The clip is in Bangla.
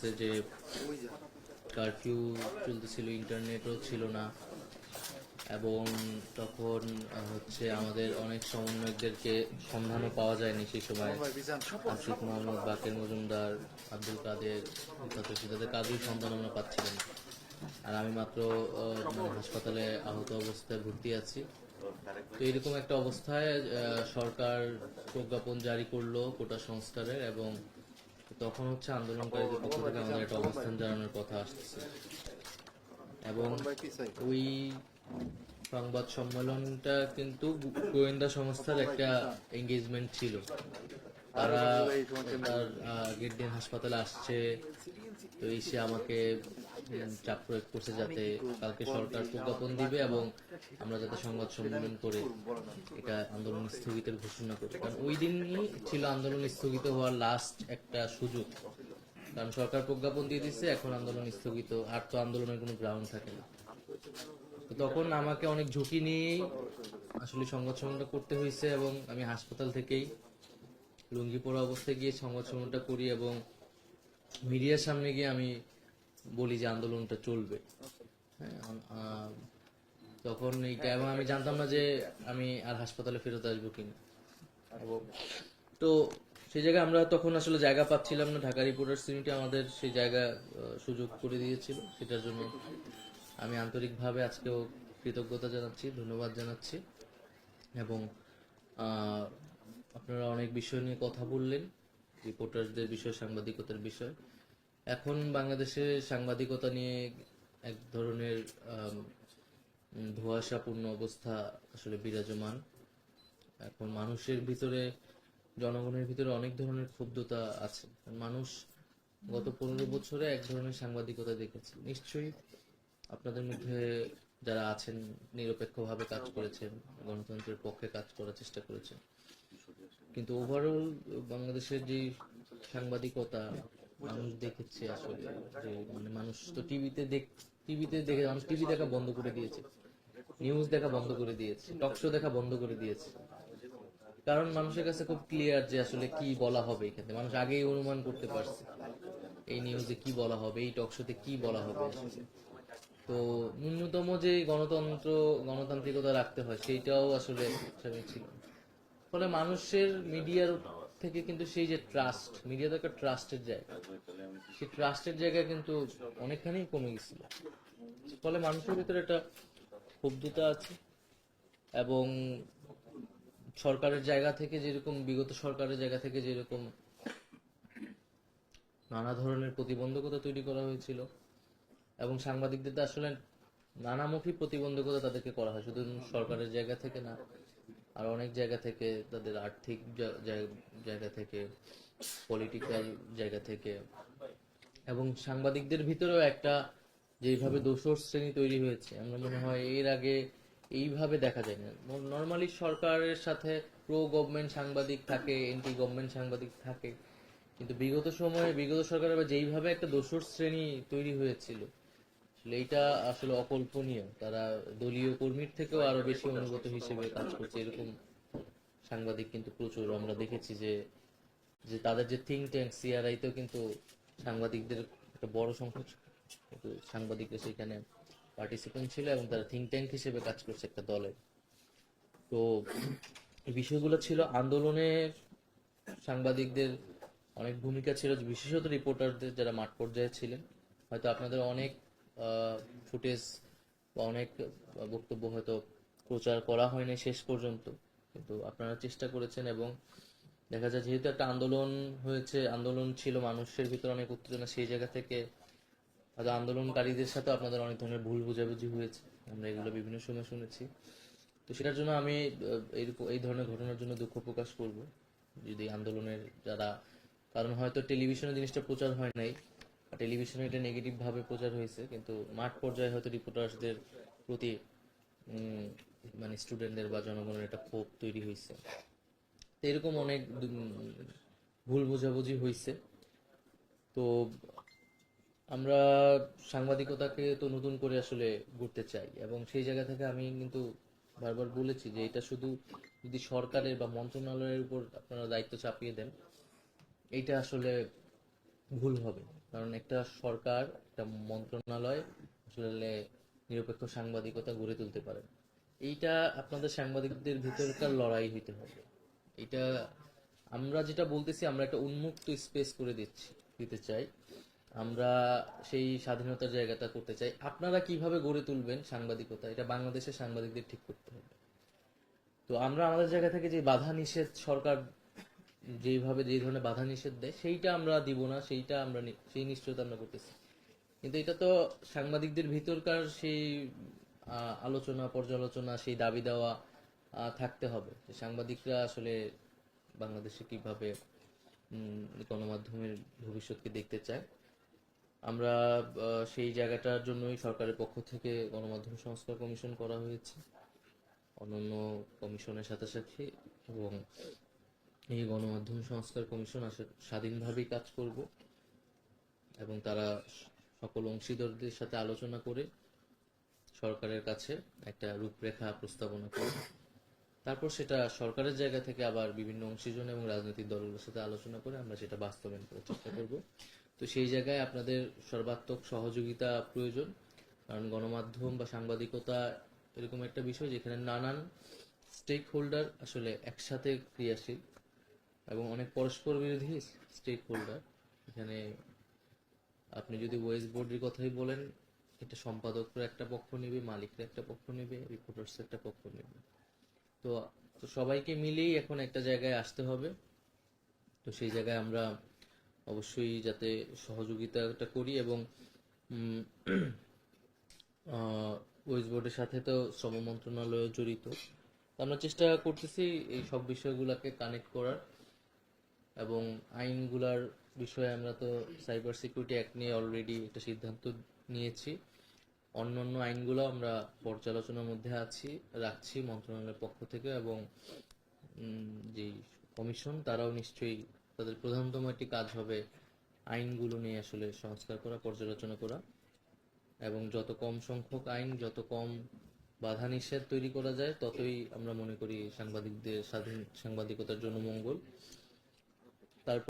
গেছে যে কারফিউ চলতেছিল ইন্টারনেটও ছিল না। এবং তখন হচ্ছে আমাদের অনেক সমন্বয়কদেরকে সন্ধানও পাওয়া যায়নি সেই সময়। আশিক মোহাম্মদ বাকের মজুমদার, আব্দুল কাদের তাদের কাজের সন্ধান আমরা পাচ্ছিলাম। আর আমি মাত্র মানে হাসপাতালে আহত অবস্থায় ভর্তি আছি। তো এরকম একটা অবস্থায় সরকার প্রজ্ঞাপন জারি করল কোটা সংস্কারের এবং তখন হচ্ছে আন্দোলনকারীদের পক্ষ থেকে আমাদের একটা অবস্থান জানানোর কথা আসতেছে এবং ওই সংবাদ সম্মেলনটা কিন্তু গোয়েন্দা সংস্থার একটা এঙ্গেজমেন্ট ছিল তারা তার আগের দিন হাসপাতালে আসছে তো এসে আমাকে চাপ প্রয়োগ করছে যাতে কালকে সরকার প্রজ্ঞাপন দিবে এবং আমরা যাতে সংবাদ সম্মেলন করে এটা আন্দোলন স্থগিতের ঘোষণা করি। কারণ ওই দিনই ছিল আন্দোলন স্থগিত হওয়ার লাস্ট একটা সুযোগ। কারণ সরকার প্রজ্ঞাপন দিয়ে দিচ্ছে এখন আন্দোলন স্থগিত। আর তো আন্দোলনের কোনো গ্রাউন্ড থাকে না। তো তখন আমাকে অনেক ঝুঁকি নিয়েই আসলে সংবাদ সম্মেলনটা করতে হয়েছে এবং আমি হাসপাতাল থেকেই লুঙ্গি পরা অবস্থায় গিয়ে সংবাদ সম্মেলনটা করি এবং মিডিয়ার সামনে গিয়ে আমি বলি যে আন্দোলনটা চলবে। হ্যাঁ তখন এইটা এবং আমি জানতাম না যে আমি আর হাসপাতালে ফেরত আসব কিনা। এবং তো সেই জায়গায় আমরা তখন আসলে জায়গা পাচ্ছিলাম না। ঢাকা রিপোর্টার্স ইউনিটি আমাদের সেই জায়গা সুযোগ করে দিয়েছিল। সেটার জন্য আমি আন্তরিকভাবে আজকেও কৃতজ্ঞতা জানাচ্ছি ধন্যবাদ জানাচ্ছি। এবং আপনারা অনেক বিষয় নিয়ে কথা বললেন রিপোর্টারদের বিষয় সাংবাদিকতার বিষয়। এখন বাংলাদেশে সাংবাদিকতা নিয়ে এক ধরনের ধোঁয়াশাপূর্ণ অবস্থা আসলে বিরাজমান। এখন মানুষের ভিতরে, জনগণের ভিতরে অনেক ধরনের ক্ষুব্ধতা আছে। মানুষ গত পনেরো বছরে এক ধরনের সাংবাদিকতা দেখেছে। নিশ্চয়ই আপনাদের মধ্যে যারা আছেন, নিরপেক্ষভাবে কাজ করেছেন, গণতন্ত্রের পক্ষে কাজ করার চেষ্টা করেছেন। কিন্তু ওভারঅল বাংলাদেশের যে সাংবাদিকতা মানুষ দেখেছে আসলে যে মানে মানুষ তো টিভিতে দেখ টিভিতে দেখে মানুষ টিভি দেখা বন্ধ করে দিয়েছে। নিউজ দেখা বন্ধ করে দিয়েছে। টক শো দেখা বন্ধ করে দিয়েছে। কারণ মানুষের কাছে খুব ক্লিয়ার যে আসলে কি বলা হবে এখানে। মানুষ আগেই অনুমান করতে পারছে এই নিউজে কি বলা হবে এই টক শোতে কি বলা হবে। তো ন্যূনতম যে গণতন্ত্র গণতান্ত্রিকতা রাখতে হয় সেইটাও আসলে ছিল। ফলে মানুষের মিডিয়ার থেকে কিন্তু সেই যে ট্রাস্ট মিডিয়া তো ট্রাস্টের জায়গা। সেই ট্রাস্টের জায়গা কিন্তু অনেকখানি কমে গেছিল। ফলে মানুষের ভিতরে একটা ক্ষুব্ধতা আছে এবং সরকারের জায়গা থেকে যেরকম, বিগত সরকারের জায়গা থেকে যেরকম নানা ধরনের প্রতিবন্ধকতা তৈরি করা হয়েছিল এবং সাংবাদিকদের আসলে নানামুখী প্রতিবন্ধকতা তাদেরকে করা হয়, শুধু সরকারের জায়গা থেকে না। আর অনেক জায়গা থেকে তাদের আর্থিক জায়গা থেকে পলিটিক্যাল জায়গা থেকে এবং সাংবাদিকদের ভিতরেও একটা যেইভাবে দোসর শ্রেণি তৈরি হয়েছে, আমরা মনে হয় এর আগে এইভাবে দেখা যায় না নর্মালি সরকারের সাথে প্রো গভর্নমেন্ট সাংবাদিক থাকে এন্টি গভর্নমেন্ট সাংবাদিক থাকে, কিন্তু বিগত সময়ে, বিগত সরকারের যেইভাবে একটা দোসর শ্রেণি তৈরি হয়েছিল আসলে এইটা আসলে অকল্পনীয়। তারা দলীয় কর্মীর থেকেও আরও বেশি অনুগত হিসেবে কাজ করছে। এরকম সাংবাদিক কিন্তু প্রচুর। আমরা দেখেছি যে যে তাদের যে থিঙ্ক ট্যাঙ্ক সিআরআইতেও কিন্তু সাংবাদিকদের একটা বড় সংখ্যক সাংবাদিকরা সেখানে পার্টিসিপেন্ট ছিল এবং তারা থিঙ্ক ট্যাঙ্ক হিসেবে কাজ করছে একটা দলের তো এই বিষয়গুলো ছিল। আন্দোলনের সাংবাদিকদের অনেক ভূমিকা ছিল। বিশেষত রিপোর্টারদের যারা মাঠ পর্যায়ে ছিলেন। হয়তো আপনাদের অনেক ফুটেজ বা অনেক বক্তব্য হয়তো প্রচার করা হয়নি শেষ পর্যন্ত কিন্তু আপনারা চেষ্টা করেছেন এবং দেখা যায় যেহেতু একটা আন্দোলন হয়েছে আন্দোলন ছিল মানুষের ভিতরে অনেক উত্তেজনা সেই জায়গা থেকে হয়তো আন্দোলনকারীদের সাথে আপনাদের অনেক ধরনের ভুল বোঝাবুঝি হয়েছে আমরা এগুলো বিভিন্ন সময় শুনেছি। তো সেটার জন্য আমি আহ, এইরকম এই ধরনের ঘটনার জন্য দুঃখ প্রকাশ করব। যদি আন্দোলনের যারা কারণ হয়তো টেলিভিশনে জিনিসটা প্রচার হয় নাই টেলিভিশনে এটা নেগেটিভ ভাবে প্রচার হয়েছে, কিন্তু মাঠ পর্যায়ে হয়তো রিপোর্টার্সদের প্রতি মানে স্টুডেন্টদের বা জনগণের একটা ক্ষোভ তৈরি হয়েছে। তো এরকম অনেক ভুল বোঝাবুঝি হয়েছে। তো আমরা সাংবাদিকতাকে তো নতুন করে আসলে গড়তে চাই, এবং সেই জায়গা থেকে আমি কিন্তু বারবার বলেছি যে এটা শুধু যদি সরকারের বা মন্ত্রণালয়ের উপর আপনারা দায়িত্ব চাপিয়ে দেন, এইটা আসলে ভুল হবে। কারণ একটা সরকার, একটা মন্ত্রণালয় আসলে নিরপেক্ষ সাংবাদিকতা গড়ে তুলতে পারে। এইটা আপনাদের সাংবাদিকদের ভিতরকার লড়াই হইতে হবে। এটা আমরা যেটা বলতেছি, আমরা একটা উন্মুক্ত স্পেস করে দিচ্ছি, দিতে চাই। আমরা সেই স্বাধীনতার জায়গাটা করতে চাই। আপনারা কীভাবে গড়ে তুলবেন সাংবাদিকতা? এটা বাংলাদেশের সাংবাদিকদের ঠিক করতে হবে। তো আমরা আমাদের জায়গা থেকে যে বাধা নিষেধ সরকার যেভাবে যে ধরনের বাধা নিষেধ দেয়, সেইটা আমরা দিব না, সেইটা আমরা সেই নিশ্চয়তা আমরা করতেছি। কিন্তু এটা তো সাংবাদিকদের ভিতরকার সেই আলোচনা, পর্যালোচনা, সেই দাবি দেওয়া থাকতে হবে। সাংবাদিকরা আসলে বাংলাদেশে কীভাবে গণমাধ্যমের ভবিষ্যৎকে দেখতে চায়। আমরা সেই জায়গাটার জন্যই সরকারের পক্ষ থেকে গণমাধ্যম সংস্কার কমিশন করা হয়েছে। অন্যান্য কমিশনের সাথে সাথে এবং এই গণমাধ্যম সংস্কার কমিশন স্বাধীনভাবেই কাজ করব এবং তারা সকল অংশীদারদের সাথে আলোচনা করে সরকারের কাছে একটা রূপরেখা প্রস্তাবনা করবে তারপর সেটা সরকারের জায়গা থেকে আবার বিভিন্ন অংশীজন এবং রাজনৈতিক দলগুলোর সাথে আলোচনা করে আমরা সেটা বাস্তবায়ন করার চেষ্টা করব। তো সেই জায়গায় আপনাদের সর্বাত্মক সহযোগিতা প্রয়োজন। কারণ গণমাধ্যম বা সাংবাদিকতা এরকম একটা বিষয় যেখানে নানান স্টেক হোল্ডার আসলে একসাথে ক্রিয়াশীল। এবং অনেক পরস্পর বিরোধী স্টেক হোল্ডার এখানে আপনি যদি ওয়েস্ট বোর্ডের কথাই বলেন, এটা সম্পাদকরা একটা পক্ষ নেবে, মালিকরা একটা পক্ষ নেবে রিপোর্টার্স একটা পক্ষ নেবে। তো তো সবাইকে মিলেই এখন একটা জায়গায় আসতে হবে। তো সেই জায়গায় আমরা অবশ্যই যাতে সহযোগিতাটা করি এবং ওয়েস্ট বোর্ডের সাথে তো শ্রম মন্ত্রণালয় জড়িত। আমরা চেষ্টা করতেছি এই সব বিষয়গুলোকে কানেক্ট করার। এবং আইনগুলার বিষয়ে আমরা তো সাইবার সিকিউরিটি অ্যাক্ট নিয়ে অলরেডি একটা সিদ্ধান্ত নিয়েছি। অন্য অন্য আইনগুলো আমরা পর্যালোচনার মধ্যে আছি, রাখছি মন্ত্রণালয়ের পক্ষ থেকে এবং যে কমিশন, তারাও নিশ্চয়ই তাদের প্রধানতম একটি কাজ হবে আইনগুলো নিয়ে আসলে সংস্কার করা, পর্যালোচনা করা। এবং যত কম সংখ্যক আইন, যত কম বাধা নিষেধ তৈরি করা যায়, ততই আমরা মনে করি সাংবাদিকদের স্বাধীন সাংবাদিকতার জন্য মঙ্গল। তারপর